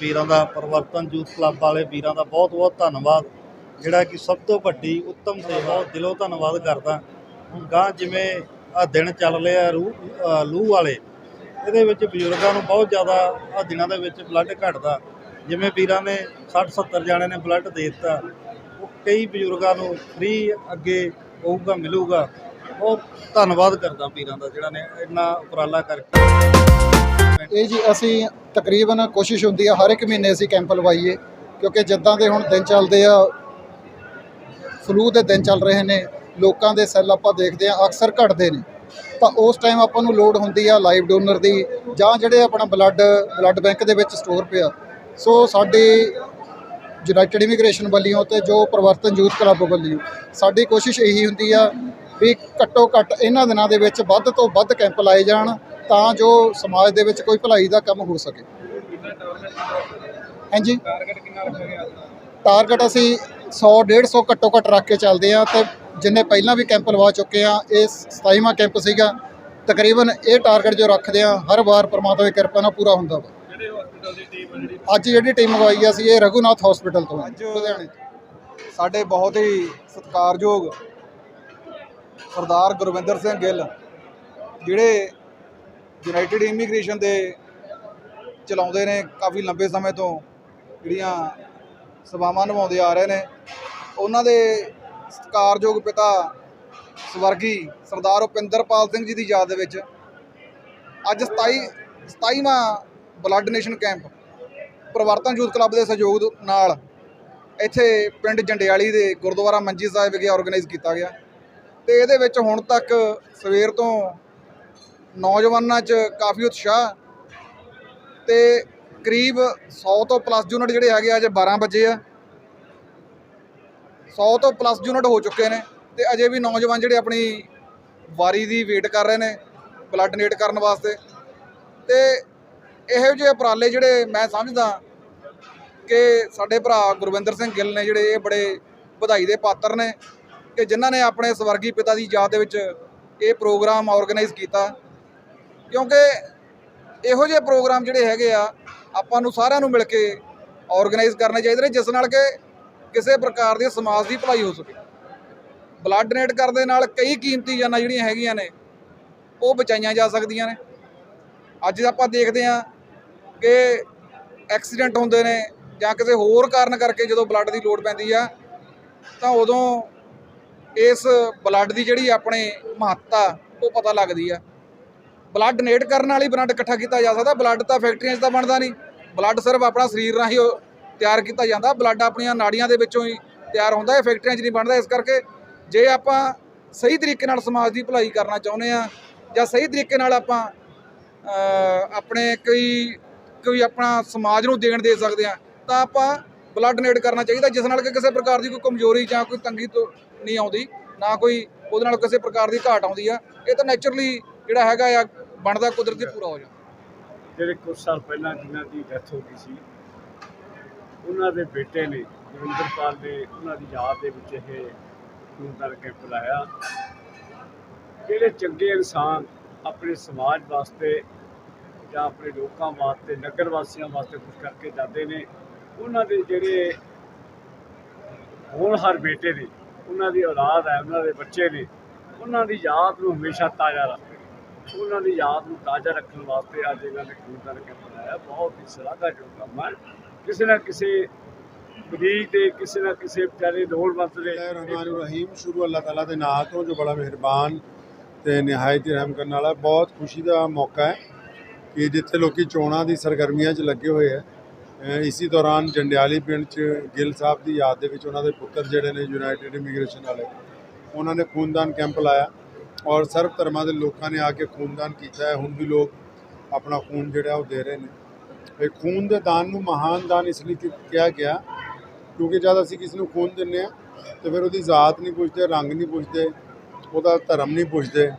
ਵੀਰਾਂ ਦਾ ਪਰਿਵਰਤਨ, youth club ਵਾਲੇ ਵੀਰਾਂ ਦਾ ਬਹੁਤ ਬਹੁਤ ਧੰਨਵਾਦ। ਜਿਹੜਾ ਕਿ ਸਭ ਤੋਂ ਵੱਡੀ ਉੱਤਮ ਸੇਵਾ ਦਿਲੋਂ ਧੰਨਵਾਦ ਕਰਦਾ। ਹੁਣ ਗਾਂ ਜਿਵੇਂ ਆ ਦਿਨ ਚੱਲ ਰਿਹਾ ਰੂਹ ਲੂਹ ਵਾਲੇ, ਇਹਦੇ ਵਿੱਚ ਬਜ਼ੁਰਗਾਂ ਨੂੰ ਬਹੁਤ ਜ਼ਿਆਦਾ ਆ ਦਿਨਾਂ ਦੇ ਵਿੱਚ ਬਲੱਡ ਘਟਦਾ। ਜਿਵੇਂ ਵੀਰਾਂ ਨੇ 60 70 ਜਾਣੇ ਨੇ ਬਲੱਡ ਦੇ ਦਿੱਤਾ, ਉਹ ਕਈ ਬਜ਼ੁਰਗਾਂ ਨੂੰ ਫ੍ਰੀ ਅੱਗੇ ਹੋਊਗਾ, ਮਿਲੂਗਾ। ਬਹੁਤ ਧੰਨਵਾਦ ਕਰਦਾ ਵੀਰਾਂ ਦਾ ਜਿਹੜਾ ਨੇ ਇੰਨਾ ਉਪਰਾਲਾ ਕਰਕੇ। ਇਹ ਜੀ ਅਸੀਂ ਤਕਰੀਬਨ ਕੋਸ਼ਿਸ਼ ਹੁੰਦੀ ਆ ਹਰ ਇੱਕ ਮਹੀਨੇ ਅਸੀਂ ਕੈਂਪ ਲਵਾਈਏ, ਕਿਉਂਕਿ ਜਿੱਦਾਂ ਦੇ ਹੁਣ ਦਿਨ ਚੱਲਦੇ ਆ ਫਲੂ ਦੇ ਦਿਨ ਚੱਲ ਰਹੇ ਨੇ, ਲੋਕਾਂ ਦੇ ਸੈੱਲ ਆਪਾਂ ਦੇਖਦੇ ਆ, ਅਕਸਰ ਘਟਦੇ ਨੇ। ਤਾਂ ਉਸ ਟਾਈਮ ਆਪਾਂ ਨੂੰ ਲੋੜ ਹੁੰਦੀ ਆ ਲਾਈਵ ਡੋਨਰ ਦੀ, ਜਾਂ ਜਿਹੜੇ ਆਪਣਾ ਬਲੱਡ ਬਲੱਡ ਬੈਂਕ ਦੇ ਵਿੱਚ ਸਟੋਰ ਪਿਆ। ਸੋ ਸਾਡੀ ਯੂਨਾਈਟਿਡ ਇਮੀਗ੍ਰੇਸ਼ਨ ਵੱਲੋਂ ਤੇ ਜੋ ਪ੍ਰਵਰਤਨ ਯੂਥ ਕਲੱਬ ਵੱਲੋਂ, ਸਾਡੀ ਕੋਸ਼ਿਸ਼ ਇਹੀ ਹੁੰਦੀ ਆ ਵੀ ਘੱਟੋ ਘੱਟ ਇਹਨਾਂ ਦਿਨਾਂ ਦੇ ਵਿੱਚ ਵੱਧ ਤੋਂ ਵੱਧ ਕੈਂਪ ਲਾਏ ਜਾਣ ਤਾਂ ਜੋ ਸਮਾਜ ਦੇ ਵਿੱਚ ਕੋਈ ਭਲਾਈ ਦਾ ਕੰਮ ਹੋ ਸਕੇ। ਹਾਂਜੀ। ਟਾਰਗੇਟ ਕਿੰਨਾ ਰੱਖਿਆ ਗਿਆ ਟਾਰਗੇਟ ਅਸੀਂ 100 150 ਘੱਟੋ ਘੱਟ ਰੱਖ ਕੇ ਚੱਲਦੇ ਆ ਤੇ ਜਿੰਨੇ ਪਹਿਲਾਂ ਵੀ ਕੈਂਪ ਲਵਾ ਚੁੱਕੇ ਆ ਇਹ 27ਵਾਂ ਕੈਂਪ ਸੀਗਾ। ਤਕਰੀਬਨ ਇਹ ਟਾਰਗੇਟ ਜੋ ਰੱਖਦੇ ਆ ਹਰ ਵਾਰ ਪਰਮਾਤਮਾ ਦੀ ਕਿਰਪਾ ਨਾਲ ਪੂਰਾ ਹੁੰਦਾ ਵਾ। ਅੱਜ ਜਿਹੜੀ ਟੀਮ ਮੰਗਵਾਈ ਆ ਅਸੀਂ ਇਹ ਰਘੂਨਾਥ ਹਸਪੀਟਲ ਤੋਂ ਆ, ਲੁਧਿਆਣੇ ਤੋਂ। ਸਾਡੇ ਬਹੁਤ ਹੀ ਸਤਿਕਾਰਯੋਗ ਸਰਦਾਰ ਗੁਰਵਿੰਦਰ ਸਿੰਘ ਗਿੱਲ ਜਿਹੜੇ ਯੂਨਾਈਟਿਡ ਇਮੀਗ੍ਰੇਸ਼ਨ ਦੇ ਚਲਾਉਂਦੇ ਨੇ ਕਾਫੀ ਲੰਬੇ ਸਮੇਂ ਤੋਂ ਜਿਹੜੀਆਂ ਸੇਵਾਵਾਂ ਨਿਭਾਉਂਦੇ ਆ ਰਹੇ ਨੇ, ਉਹਨਾਂ ਦੇ ਸਤਿਕਾਰਯੋਗ ਪਿਤਾ ਸਵਰਗੀ ਸਰਦਾਰ ਉਪਿੰਦਰਪਾਲ ਸਿੰਘ ਜੀ ਦੀ ਯਾਦ ਦੇ ਵਿੱਚ ਅੱਜ 27 27ਵਾਂ blood donation camp Parivartan youth club ਦੇ ਸਹਿਯੋਗ ਨਾਲ ਇੱਥੇ ਪਿੰਡ ਜੰਡਿਆਲੀ ਦੇ ਗੁਰਦੁਆਰਾ ਮੰਜੀ ਸਾਹਿਬ ਵਿਖੇ ਆਰਗੇਨਾਈਜ਼ ਕੀਤਾ ਗਿਆ। ਤੇ ਇਹਦੇ ਵਿੱਚ ਹੁਣ ਤੱਕ ਸਵੇਰ ਤੋਂ ਨੌਜਵਾਨਾਂ 'ਚ ਕਾਫੀ ਉਤਸ਼ਾਹ ਤੇ ਕਰੀਬ 100 ਤੋਂ ਪਲੱਸ ਯੂਨਿਟ ਜਿਹੜੇ ਹੈਗੇ ਆ, ਅੱਜ 12 ਵਜੇ ਆ। 100 ਤੋਂ ਪਲੱਸ ਯੂਨਿਟ ਹੋ ਚੁੱਕੇ ਨੇ ਤੇ ਅਜੇ ਵੀ ਨੌਜਵਾਨ ਜਿਹੜੇ ਆਪਣੀ ਵਾਰੀ ਦੀ ਵੇਟ ਕਰ ਰਹੇ ਨੇ ਬਲੱਡ ਡੋਨੇਟ ਕਰਨ ਵਾਸਤੇ। ਤੇ ਇਹੋ ਜਿਹੇ ਉਪਰਾਲੇ ਜਿਹੜੇ ਮੈਂ ਸਮਝਦਾ ਕਿ ਸਾਡੇ ਭਰਾ ਗੁਰਵਿੰਦਰ ਸਿੰਘ ਗਿੱਲ ਨੇ ਜਿਹੜੇ ਇਹ ਬੜੇ ਵਧਾਈ ਦੇ ਪਾਤਰ ਨੇ। ਕਿ ਜਿਨ੍ਹਾਂ ਨੇ ਆਪਣੇ ਸਵਰਗੀ ਪਿਤਾ ਦੀ ਯਾਦ ਦੇ ਵਿੱਚ ਇਹ ਪ੍ਰੋਗਰਾਮ ਆਰਗੇਨਾਈਜ਼ ਕੀਤਾ। ਕਿਉਂਕਿ ਇਹੋ ਜਿਹੇ ਪ੍ਰੋਗਰਾਮ ਜਿਹੜੇ ਹੈਗੇ ਆ, ਆਪਾਂ ਨੂੰ ਸਾਰਿਆਂ ਨੂੰ ਮਿਲ ਕੇ ਆਰਗੇਨਾਈਜ਼ ਕਰਨੇ ਚਾਹੀਦੇ ਨੇ, ਜਿਸ ਨਾਲ ਕਿ ਕਿਸੇ ਪ੍ਰਕਾਰ ਦੀ ਸਮਾਜ ਦੀ ਭਲਾਈ ਹੋ ਸਕੇ। ਬਲੱਡ ਡੋਨੇਟ ਕਰਨ ਦੇ ਨਾਲ ਕਈ ਕੀਮਤੀ ਜਾਨਾਂ ਜਿਹੜੀਆਂ ਹੈਗੀਆਂ ਨੇ, ਉਹ ਬਚਾਈਆਂ ਜਾ ਸਕਦੀਆਂ ਨੇ। ਅੱਜ ਆਪਾਂ ਦੇਖਦੇ ਹਾਂ ਕਿ ਐਕਸੀਡੈਂਟ ਹੁੰਦੇ ਨੇ ਜਾਂ ਕਿਸੇ ਹੋਰ ਕਾਰਨ ਕਰਕੇ ਜਦੋਂ ਬਲੱਡ ਦੀ ਲੋੜ ਪੈਂਦੀ ਆ, ਤਾਂ ਉਦੋਂ ਇਸ ਬਲੱਡ ਦੀ ਜਿਹੜੀ ਆਪਣੇ ਮਹੱਤਤਾ, ਉਹ ਪਤਾ ਲੱਗਦੀ ਆ। ਬਲੱਡ ਡੋਨੇਟ ਕਰਨ ਵਾਲੀ ਬਲੱਡ ਇਕੱਠਾ ਕੀਤਾ ਜਾ ਸਕਦਾ। ਬਲੱਡ ਤਾਂ ਫੈਕਟਰੀਆਂ 'ਚ ਤਾਂ ਬਣਦਾ ਨਹੀਂ। ਬਲੱਡ ਸਿਰਫ ਆਪਣਾ ਸਰੀਰ ਰਾਹੀਂ ਉਹ ਤਿਆਰ ਕੀਤਾ ਜਾਂਦਾ। ਬਲੱਡ ਆਪਣੀਆਂ ਨਾੜੀਆਂ ਦੇ ਵਿੱਚੋਂ ਹੀ ਤਿਆਰ ਹੁੰਦਾ। ਇਹ ਫੈਕਟਰੀਆਂ 'ਚ ਨਹੀਂ ਬਣਦਾ। ਇਸ ਕਰਕੇ ਜੇ ਆਪਾਂ ਸਹੀ ਤਰੀਕੇ ਨਾਲ ਸਮਾਜ ਦੀ ਭਲਾਈ ਕਰਨਾ ਚਾਹੁੰਦੇ ਆ ਜਾਂ ਸਹੀ ਤਰੀਕੇ ਨਾਲ ਆਪਾਂ ਆਪਣੇ ਕੋਈ ਕੋਈ ਆਪਣਾ ਸਮਾਜ ਨੂੰ ਦੇਣ ਦੇ ਸਕਦੇ ਆ ਤਾਂ ਆਪਾਂ ਬਲੱਡ ਡੋਨੇਟ ਕਰਨਾ ਚਾਹੀਦਾ, ਜਿਸ ਨਾਲ ਕਿ ਕਿਸੇ ਪ੍ਰਕਾਰ ਦੀ ਕੋਈ ਕਮਜ਼ੋਰੀ ਜਾਂ ਕੋਈ ਤੰਗੀ ਤੋਂ ਨਹੀਂ ਆਉਂਦੀ, ਨਾ ਕੋਈ ਉਹਦੇ ਨਾਲ ਕਿਸੇ ਪ੍ਰਕਾਰ ਦੀ ਘਾਟ ਆਉਂਦੀ ਆ। ਇਹ ਤਾਂ ਨੇਚਰਲੀ ਜਿਹੜਾ ਹੈਗਾ ਆ, ਬਣਦਾ ਕੁਦਰਤੀ ਪੂਰਾ ਹੋ ਜਾਂਦਾ। ਜਿਹੜੇ ਕੁਝ ਸਾਲ ਪਹਿਲਾਂ ਜਿਨ੍ਹਾਂ ਦੀ ਡੈਥ ਹੋ ਗਈ ਸੀ, ਉਹਨਾਂ ਦੇ ਬੇਟੇ ਨੇ, ਗੁਰਿੰਦਰਪਾਲ ਨੇ ਉਹਨਾਂ ਦੀ ਯਾਦ ਦੇ ਵਿੱਚ ਇਹ ਖੂਨਦਾਨ ਕੈਂਪ ਲਾਇਆ। ਜਿਹੜੇ ਚੰਗੇ ਇਨਸਾਨ ਆਪਣੇ ਸਮਾਜ ਵਾਸਤੇ ਜਾਂ ਆਪਣੇ ਲੋਕਾਂ ਵਾਸਤੇ, ਨਗਰ ਵਾਸੀਆਂ ਵਾਸਤੇ ਕੁਝ ਕਰਕੇ ਜਾਂਦੇ ਨੇ ਉਹਨਾਂ ਦੇ ਜਿਹੜੇ ਹੋਣਹਾਰ ਬੇਟੇ ਨੇ ਉਹਨਾਂ ਦੀ ਔਲਾਦ ਹੈ, ਉਹਨਾਂ ਦੇ ਬੱਚੇ ਨੇ, ਉਹਨਾਂ ਦੀ ਯਾਦ ਨੂੰ ਹਮੇਸ਼ਾ ਤਾਜ਼ਾ ਰੱਖਦੇ ਉਹਨਾਂ ਦੀ ਯਾਦ ਨੂੰ ਤਾਜ਼ਾ ਰੱਖਣ ਵਾਸਤੇ ਅੱਜ ਇਹਨਾਂ ਨੇ ਖੂਨਦਾਨ ਕੈਂਪ ਬਣਾਇਆ। ਬਹੁਤ ਹੀ ਸ਼ਲਾਘਾਯੋਗ ਕੰਮ ਹੈ। ਕਿਸੇ ਨਾ ਕਿਸੇ ਮਰੀਜ਼ ਦੇ ਕਿਸੇ ਨਾ ਕਿਸੇ ਵਿਚਾਰੇ ਲੋੜਵੰਦ ਦੇ ਰਹਿਮਾਨ ਰਹੀਮ। ਸ਼ੁਰੂ ਅੱਲਾਹ ਤਾਲਾ ਦੇ ਨਾਂ ਤੋਂ, ਜੋ ਬੜਾ ਮਿਹਰਬਾਨ ਤੇ ਨਿਹਾਇਤ ਰਹਿਮ ਕਰਨ ਵਾਲਾ, ਬਹੁਤ ਖੁਸ਼ੀ ਦਾ ਮੌਕਾ ਹੈ ਕਿ ਜਿੱਥੇ ਲੋਕੀ ਚੋਣਾਂ ਦੀ ਸਰਗਰਮੀਆਂ 'ਚ ਲੱਗੇ ਹੋਏ ਹੈ ਇਸੀ ਦੌਰਾਨ ਜੰਡਿਆਲੀ ਪਿੰਡ 'ਚ ਗਿੱਲ ਸਾਹਿਬ ਦੀ ਯਾਦ ਦੇ ਵਿੱਚ ਉਹਨਾਂ ਦੇ ਪੁੱਤਰ ਜਿਹੜੇ ਨੇ ਯੂਨਾਈਟਿਡ ਇਮੀਗ੍ਰੇਸ਼ਨ ਵਾਲੇ, ਉਹਨਾਂ ਨੇ ਖੂਨਦਾਨ ਕੈਂਪ ਲਾਇਆ ਔਰ ਸਰਵ ਧਰਮਾਂ ਦੇ ਲੋਕਾਂ ਨੇ ਆ ਕੇ ਖੂਨਦਾਨ ਕੀਤਾ ਹੈ। ਹੁਣ ਵੀ ਲੋਕ ਆਪਣਾ ਖੂਨ ਜਿਹੜਾ ਉਹ ਦੇ ਰਹੇ ਨੇ। ਇਹ ਖੂਨ ਦੇ ਦਾਨ ਨੂੰ ਮਹਾਨ ਦਾਨ ਇਸ ਲਈ ਕਿਹਾ ਗਿਆ ਕਿਉਂਕਿ ਜਦ ਅਸੀਂ ਕਿਸੇ ਨੂੰ ਖੂਨ ਦਿੰਨੇ ਆ ਤੇ ਫਿਰ ਉਹਦੀ ਜ਼ਾਤ ਨਹੀਂ ਪੁੱਛਦੇ, ਰੰਗ ਨਹੀਂ ਪੁੱਛਦੇ, ਉਹਦਾ ਧਰਮ ਨਹੀਂ ਪੁੱਛਦੇ,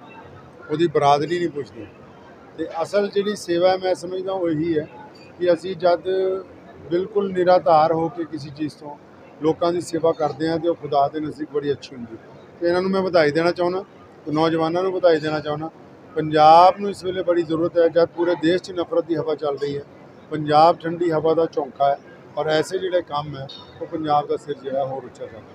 ਉਹਦੀ ਬਰਾਦਰੀ ਨਹੀਂ ਪੁੱਛਦੇ। ਤੇ ਅਸਲ ਜਿਹੜੀ ਸੇਵਾ ਮੈਂ ਸਮਝਦਾ ਉਹ ਇਹੀ ਹੈ ਕਿ ਅਸੀਂ ਜਦ ਬਿਲਕੁਲ ਨਿਰਾਧਾਰ ਹੋ ਕੇ ਕਿਸੇ ਚੀਜ਼ ਤੋਂ ਲੋਕਾਂ ਦੀ ਸੇਵਾ ਕਰਦੇ ਹਾਂ ਤੇ ਉਹ ਖੁਦਾ ਦੇ ਨਜ਼ਦੀਕ ਬੜੀ ਅੱਛੀ ਹੁੰਦੀ ਹੈ। ਤੇ ਇਹਨਾਂ ਨੂੰ ਮੈਂ ਵਧਾਈ ਦੇਣਾ ਚਾਹੁੰਦਾ, ਤੇ ਨੌਜਵਾਨਾਂ ਨੂੰ ਵਧਾਈ ਦੇਣਾ ਚਾਹੁੰਦਾ। ਪੰਜਾਬ ਨੂੰ ਇਸ ਵੇਲੇ ਬੜੀ ਜ਼ਰੂਰਤ ਹੈ, ਜਦ ਪੂਰੇ ਦੇਸ਼ 'ਚ ਨਫ਼ਰਤ ਦੀ ਹਵਾ ਚੱਲ ਰਹੀ ਹੈ। ਪੰਜਾਬ ਠੰਡੀ ਹਵਾ ਦਾ ਝੋਂਕਾ ਹੈ ਔਰ ਐਸੇ ਜਿਹੜੇ ਕੰਮ ਹੈ, ਉਹ ਪੰਜਾਬ ਦਾ ਸਿਰ ਜਿਹੜਾ ਹੋਰ ਉੱਚਾ ਕਰਦਾ